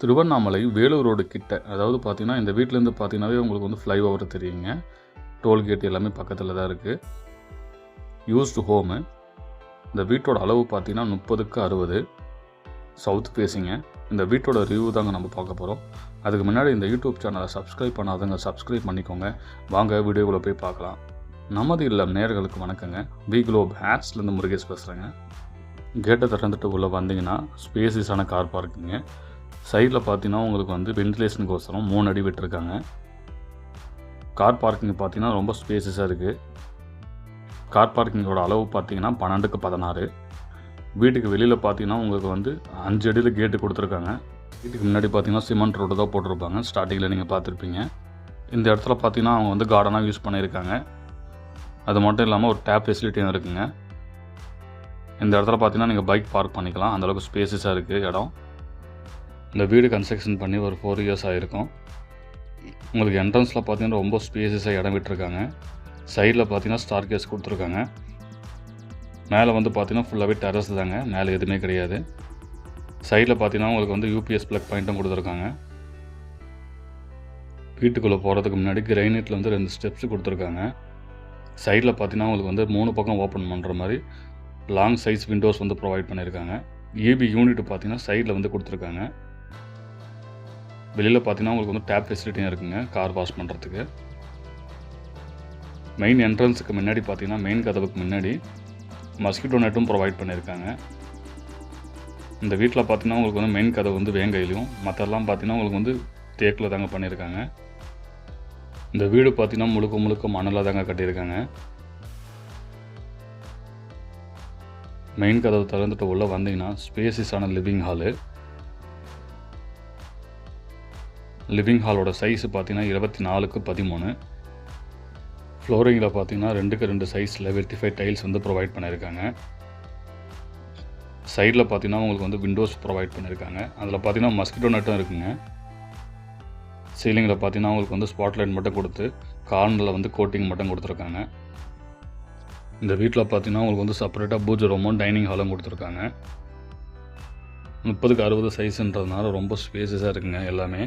Tiruvannamalai Vellore road கிட்ட அதாவது பார்த்தீங்கன்னா இந்த வீட்டிலேருந்து பார்த்தீங்கன்னாவே உங்களுக்கு வந்து ஃப்ளைஓவர் தெரியுங்க. டோல்கேட் எல்லாமே பக்கத்தில் தான் இருக்குது யூஸ்டு ஹோமு இந்த வீட்டோட அளவு பார்த்தீங்கன்னா முப்பதுக்கு அறுபது. சவுத் பேசிங்க இந்த வீட்டோட ரிவ்யூ தாங்க நம்ம பார்க்க போகிறோம் அதுக்கு முன்னாடி இந்த யூடியூப் சேனலை சப்ஸ்கிரைப் பண்ணாதவங்க சப்ஸ்கிரைப் பண்ணிக்கோங்க. வாங்க வீடியோவில் போய் பார்க்கலாம். நமது இல்லம் நேர்களுக்கு வணக்கங்க. வி குளோப் ஹேட்ஸ்லேருந்து முருகேஷ் பேசுகிறேங்க கேட்டை திறந்துட்டு உள்ளே வந்தீங்கன்னா ஸ்பேசிஸான கார் பார்க்குங்க சைடில் பார்த்தீங்கன்னா உங்களுக்கு வந்து வென்டிலேஷனுக்கோசரம் மூணு அடி விட்டுருக்காங்க. கார் பார்க்கிங் பார்த்தீங்கன்னா ரொம்ப ஸ்பேசஸாக இருக்குது கார் பார்க்கிங்கோட அளவு பார்த்தீங்கன்னா பன்னெண்டுக்கு பதினாறு. வீட்டுக்கு வெளியில் பார்த்தீங்கன்னா உங்களுக்கு வந்து அஞ்சு அடியில் கேட்டு கொடுத்துருக்காங்க. வீட்டுக்கு முன்னாடி பார்த்தீங்கன்னா சிமெண்ட் ரோடு தான் போட்டிருப்பாங்க. ஸ்டார்டிங்கில் நீங்கள் பார்த்துருப்பீங்க. இந்த இடத்துல பார்த்தீங்கன்னா அவங்க வந்து கார்டனாக யூஸ் பண்ணியிருக்காங்க. அது மட்டும் இல்லாமல் ஒரு டேப் ஃபெசிலிட்டியும் இருக்குங்க. இந்த இடத்துல பார்த்தீங்கன்னா நீங்கள் பைக் பார்க் பண்ணிக்கலாம். அந்தளவுக்கு ஸ்பேசஸாக இருக்குது இடம். இந்த வீடு கன்ஸ்ட்ரக்ஷன் பண்ணி ஒரு ஃபோர் இயர்ஸ் ஆகிருக்கும் உங்களுக்கு என்ட்ரன்ஸில் பார்த்தீங்கன்னா ரொம்ப ஸ்பேசஸாக இடம் விட்டுருக்காங்க. சைடில் பார்த்தீங்கன்னா ஸ்டார் கேஸ் கொடுத்துருக்காங்க. மேலே வந்து பார்த்தீங்கன்னா ஃபுல்லாகவே டெரஸ் தாங்க. மேலே எதுவுமே கிடையாது. சைடில் பார்த்தீங்கன்னா உங்களுக்கு வந்து யூபிஎஸ் ப்ளக் பாயிண்ட்டும் கொடுத்துருக்காங்க. வீட்டுக்குள்ளே போகிறதுக்கு முன்னாடி கிரைனைட்டில் வந்து ரெண்டு ஸ்டெப்ஸ் கொடுத்துருக்காங்க. சைடில் பார்த்தீங்கன்னா உங்களுக்கு வந்து மூணு பக்கம் ஓப்பன் பண்ணுற மாதிரி லாங் சைஸ் விண்டோஸ் வந்து ப்ரொவைட் பண்ணியிருக்காங்க ஏபி யூனிட் பார்த்தீங்கன்னா சைடில் வந்து கொடுத்துருக்காங்க. வெளியில் பார்த்தீங்கன்னா உங்களுக்கு வந்து டேப் ஃபெசிலிட்டியும் இருக்குங்க. கார் வாஷ் பண்ணுறதுக்கு மெயின் என்ட்ரன்ஸுக்கு முன்னாடி பார்த்தீங்கன்னா மெயின் கதவுக்கு முன்னாடி மஸ்கிட்டோ நெட்டும் ப்ரொவைட் பண்ணியிருக்காங்க இந்த வீட்டில் பார்த்தீங்கன்னா உங்களுக்கு வந்து மெயின் கதவு வந்து வேங்கையிலையும் மற்றெல்லாம் பார்த்தீங்கன்னா உங்களுக்கு வந்து தேக்கில் தாங்க பண்ணியிருக்காங்க இந்த வீடு பார்த்தீங்கன்னா முழுக்க முழுக்க மணலாக தாங்க கட்டியிருக்காங்க. மெயின் கதவு திறந்துட்டு உள்ளே வந்தீங்கன்னா ஸ்பேசிஸான லிவிங் ஹாலு லிவிங் ஹாலோட சைஸ் பார்த்தீங்கன்னா இருபத்தி நாலுக்கு பதிமூணு ஃப்ளோரிங்கில் பார்த்தீங்கன்னா ரெண்டுக்கு ரெண்டு சைஸில் வெர்டிஃபை டைல்ஸ் வந்து ப்ரொவைட் பண்ணியிருக்காங்க. சைடில் பார்த்தீங்கன்னா உங்களுக்கு வந்து விண்டோஸ் ப்ரொவைட் பண்ணியிருக்காங்க. அதில் பார்த்தீங்கன்னா மஸ்கிட்டோ நட்டும் இருக்குங்க. சீலிங்கில் பார்த்தீங்கன்னா உங்களுக்கு வந்து ஸ்பாட்லைட் மட்டும் கொடுத்து கார்னரில் வந்து கோட்டிங் மட்டும் கொடுத்துருக்காங்க. இந்த வீட்டில் பார்த்தீங்கன்னா உங்களுக்கு வந்து செப்பரேட்டாக பூஜை ரூமும் டைனிங் ஹாலும் கொடுத்துருக்காங்க. முப்பதுக்கு அறுபது சைஸுன்றதுனால ரொம்ப ஸ்பேசஸாக இருக்குங்க எல்லாமே.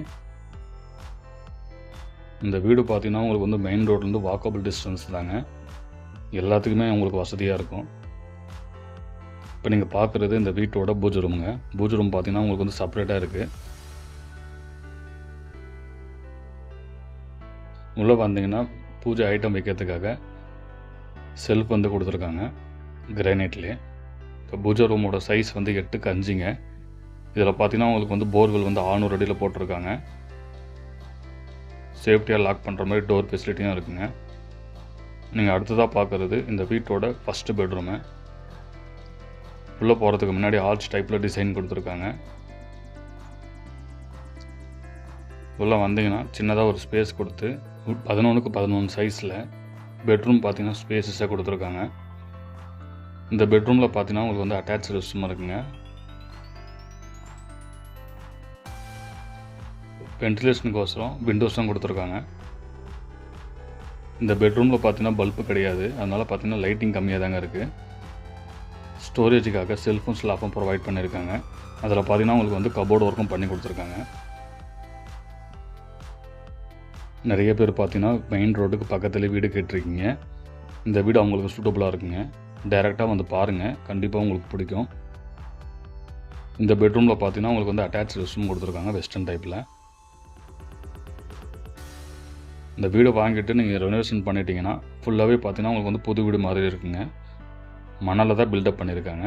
இந்த வீடு பார்த்தீங்கன்னா உங்களுக்கு வந்து மெயின் ரோட்லேருந்து வாக்கபிள் டிஸ்டன்ஸ் தாங்க. எல்லாத்துக்குமே உங்களுக்கு வசதியாக இருக்கும். இப்போ நீங்கள் பார்க்குறது இந்த வீட்டோட பூஜை ரூமுங்க பூஜை ரூம் பார்த்தீங்கன்னா உங்களுக்கு வந்து செப்பரேட்டாக இருக்குது உள்ளே வந்தீங்கன்னா பூஜை ஐட்டம் வைக்கிறதுக்காக செல்ஃப் வந்து கொடுத்துருக்காங்க. கிரானைட்லேயே இப்போ பூஜை ரூமோட சைஸ் வந்து எட்டுக்கு அஞ்சுங்க. இதில் பார்த்தீங்கன்னா உங்களுக்கு வந்து போர்வெல் வந்து ஆறுநூறு அடியில் போட்டிருக்காங்க. சேஃப்டியாக லாக் பண்ணுற மாதிரி டோர் ஃபெசிலிட்டியும் இருக்குங்க. நீங்கள் அடுத்ததாக பார்க்குறது இந்த வீட்டோட ஃபஸ்ட்டு பெட்ரூமு உள்ளே போகிறதுக்கு முன்னாடி ஆர்ச் டைப்பில் டிசைன் கொடுத்துருக்காங்க. உள்ளே வந்தீங்கன்னா சின்னதாக ஒரு ஸ்பேஸ் கொடுத்து பதினொன்றுக்கு பதினொன்று சைஸில் பெட்ரூம் பார்த்தீங்கன்னா ஸ்பேசஸாக கொடுத்துருக்காங்க. இந்த பெட்ரூமில் பார்த்தீங்கன்னா உங்களுக்கு வந்து அட்டாச் ரெஸ்ட் இருக்குங்க. வென்டிலேஷனுக்கோசரம் விண்டோஸும் கொடுத்துருக்காங்க. இந்த பெட்ரூமில் பார்த்தீங்கன்னா பல்பு கிடையாது. அதனால் பார்த்தீங்கன்னா லைட்டிங் கம்மியாக தாங்க இருக்குது ஸ்டோரேஜுக்காக செல்ஃபும் ஸ்லாஃபும் ப்ரொவைட் பண்ணியிருக்காங்க அதில் பார்த்தீங்கன்னா உங்களுக்கு வந்து கபோர்டு ஒர்க்கும் பண்ணி கொடுத்துருக்காங்க. நிறைய பேர் பார்த்தீங்கன்னா மெயின் ரோடுக்கு பக்கத்துலேயே வீடு கேட்டிருக்கீங்க. இந்த வீடு அவங்களுக்கு சூட்டபுளாக இருக்குங்க. டைரெக்டாக வந்து பாருங்கள் கண்டிப்பாக உங்களுக்கு பிடிக்கும். இந்த பெட்ரூமில் பார்த்தீங்கன்னா உங்களுக்கு வந்து அட்டாச் ரெஸ்ட் ரூம் கொடுத்துருக்காங்க வெஸ்டர்ன் டைப்பில் இந்த வீடை வாங்கிட்டு நீங்கள் ரெனோவேஷன் பண்ணிட்டீங்கன்னா ஃபுல்லாகவே பார்த்தீங்கன்னா உங்களுக்கு வந்து புது வீடு மாதிரி இருக்குங்க. மணலில் தான் பில்டப் பண்ணியிருக்காங்க.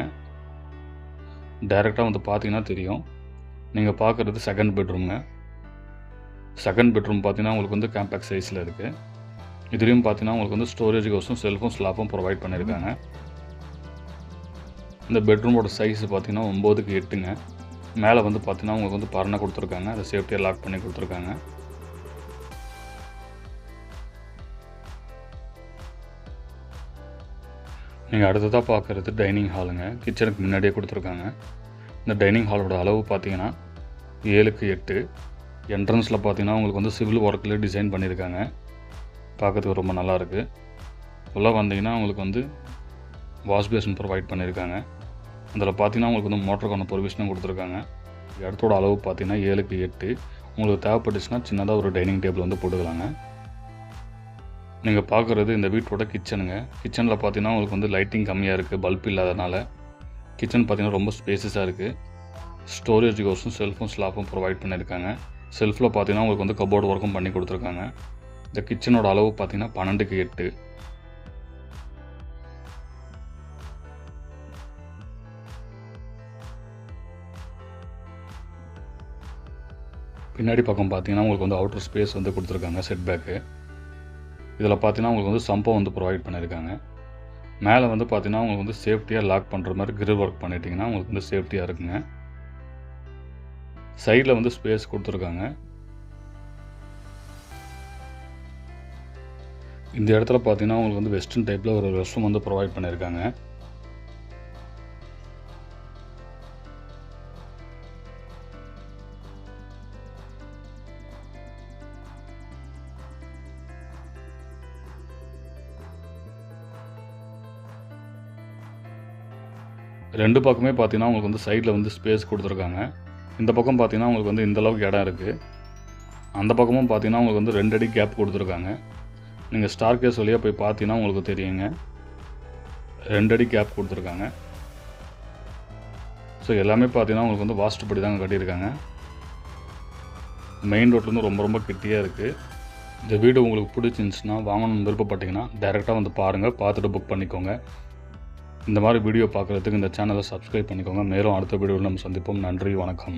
டைரெக்டாக வந்து பார்த்தீங்கன்னா தெரியும். நீங்கள் பார்க்குறது செகண்ட் பெட்ரூம்ங்க செகண்ட் பெட்ரூம் பார்த்தீங்கன்னா உங்களுக்கு வந்து கேம்பேக் சைஸில் இருக்குது இதுலேயும் பார்த்தீங்கன்னா உங்களுக்கு வந்து ஸ்டோரேஜ் ஸ்டோரேஜுக்கோசம் செல்ஃபும் ஸ்லாப்பும் ப்ரொவைட் பண்ணியிருக்காங்க. இந்த பெட்ரூமோட சைஸ் பார்த்தீங்கன்னா ஒம்போதுக்கு எட்டுங்க. மேலே வந்து பார்த்தீங்கன்னா உங்களுக்கு வந்து பரணை கொடுத்துருக்காங்க. அதை சேஃப்டியாக லாக் பண்ணி கொடுத்துருக்காங்க. நீங்கள் அடுத்ததாக பார்க்குறது டைனிங் ஹாலுங்க கிச்சனுக்கு முன்னாடியே கொடுத்துருக்காங்க. இந்த டைனிங் ஹாலோட அளவு பார்த்தீங்கன்னா ஏழுக்கு எட்டு. என்ட்ரன்ஸில் பார்த்தீங்கன்னா உங்களுக்கு வந்து சிவில் ஒர்க்கில் டிசைன் பண்ணியிருக்காங்க பார்க்கறதுக்கு ரொம்ப நல்லா இருக்குது உள்ளே வந்தீங்கன்னா உங்களுக்கு வந்து வாஷ் பேஷன் ப்ரொவைட் பண்ணியிருக்காங்க அதில் பார்த்தீங்கன்னா உங்களுக்கு வந்து மோட்டருக்கான ப்ரொவிஷனும் கொடுத்துருக்காங்க. இடத்தோட அளவு பார்த்தீங்கன்னா ஏழுக்கு எட்டு. உங்களுக்கு தேவைப்பட்டுச்சுன்னா சின்னதாக ஒரு டைனிங் டேபிள் வந்து போட்டுக்கலாங்க. நீங்கள் பார்க்குறது இந்த வீட்டோட கிச்சனுங்க கிச்சனில் பார்த்தீங்கன்னா உங்களுக்கு வந்து லைட்டிங் கம்மியாக இருக்குது பல்ப் இல்லாதனால. கிச்சன் பார்த்திங்கன்னா ரொம்ப ஸ்பேசஸாக இருக்குது ஸ்டோரேஜ் கோஸும் செல்ஃபும் ஸ்லாப்பும் ப்ரொவைட் பண்ணியிருக்காங்க. செல்ஃபில் பார்த்தீங்கன்னா உங்களுக்கு வந்து கபோர்டு ஒர்க்கும் பண்ணி கொடுத்துருக்காங்க. இந்த கிச்சனோட அளவு பார்த்தீங்கன்னா பன்னெண்டுக்கு எட்டு. பின்னாடி பக்கம் பார்த்தீங்கன்னா உங்களுக்கு வந்து அவுட்டர் ஸ்பேஸ் வந்து கொடுத்துருக்காங்க செட் பேக்கு இதில் பார்த்தீங்கன்னா உங்களுக்கு வந்து சம்பவம் வந்து ப்ரொவைட் பண்ணியிருக்காங்க. மேலே வந்து பார்த்தீங்கன்னா உங்களுக்கு வந்து சேஃப்டியாக லாக் பண்ணுற மாதிரி கிரில் ஒர்க் பண்ணிட்டீங்கன்னா உங்களுக்கு வந்து சேஃப்டியாக இருக்குங்க. சைடில் வந்து ஸ்பேஸ் கொடுத்துருக்காங்க. இந்த இடத்துல பார்த்தீங்கன்னா உங்களுக்கு வந்து வெஸ்டர்ன் டைப்பில் ஒரு ரெஸ்ட் ரூம் வந்து ப்ரொவைட் பண்ணியிருக்காங்க. ரெண்டு பக்கமே பார்த்தீங்கன்னா உங்களுக்கு வந்து சைடில் வந்து ஸ்பேஸ் கொடுத்துருக்காங்க. இந்த பக்கம் பார்த்தீங்கன்னா உங்களுக்கு வந்து இந்த அளவுக்கு இடம் இருக்குது அந்த பக்கமும் பார்த்தீங்கன்னா உங்களுக்கு வந்து ரெண்டு அடி கேப் கொடுத்துருக்காங்க. நீங்கள் ஸ்டார் கேஸ் வழியாக போய் பார்த்தீங்கன்னா உங்களுக்கு தெரியுங்க. ரெண்டு அடி கேப் கொடுத்துருக்காங்க. ஸோ எல்லாமே பார்த்தீங்கன்னா உங்களுக்கு வந்து வாஸ்துப்படி தாங்க கட்டியிருக்காங்க. மெயின் ரோட்லேருந்து ரொம்ப ரொம்ப கிட்டியாக இருக்குது இந்த வீடு உங்களுக்கு பிடிச்சிருந்துச்சுன்னா வாங்கணும்னு விருப்பப்பட்டிங்கன்னா டேரெக்டாக வந்து பாருங்கள் பார்த்துட்டு புக் பண்ணிக்கோங்க. இந்த மாதிரி வீடியோ பார்க்குறதுக்கு இந்த சேனலை சப்ஸ்கிரைப் பண்ணிக்கோங்க. மேலும் அடுத்த வீடியோவில் நம்ம சந்திப்போம். நன்றி வணக்கம்.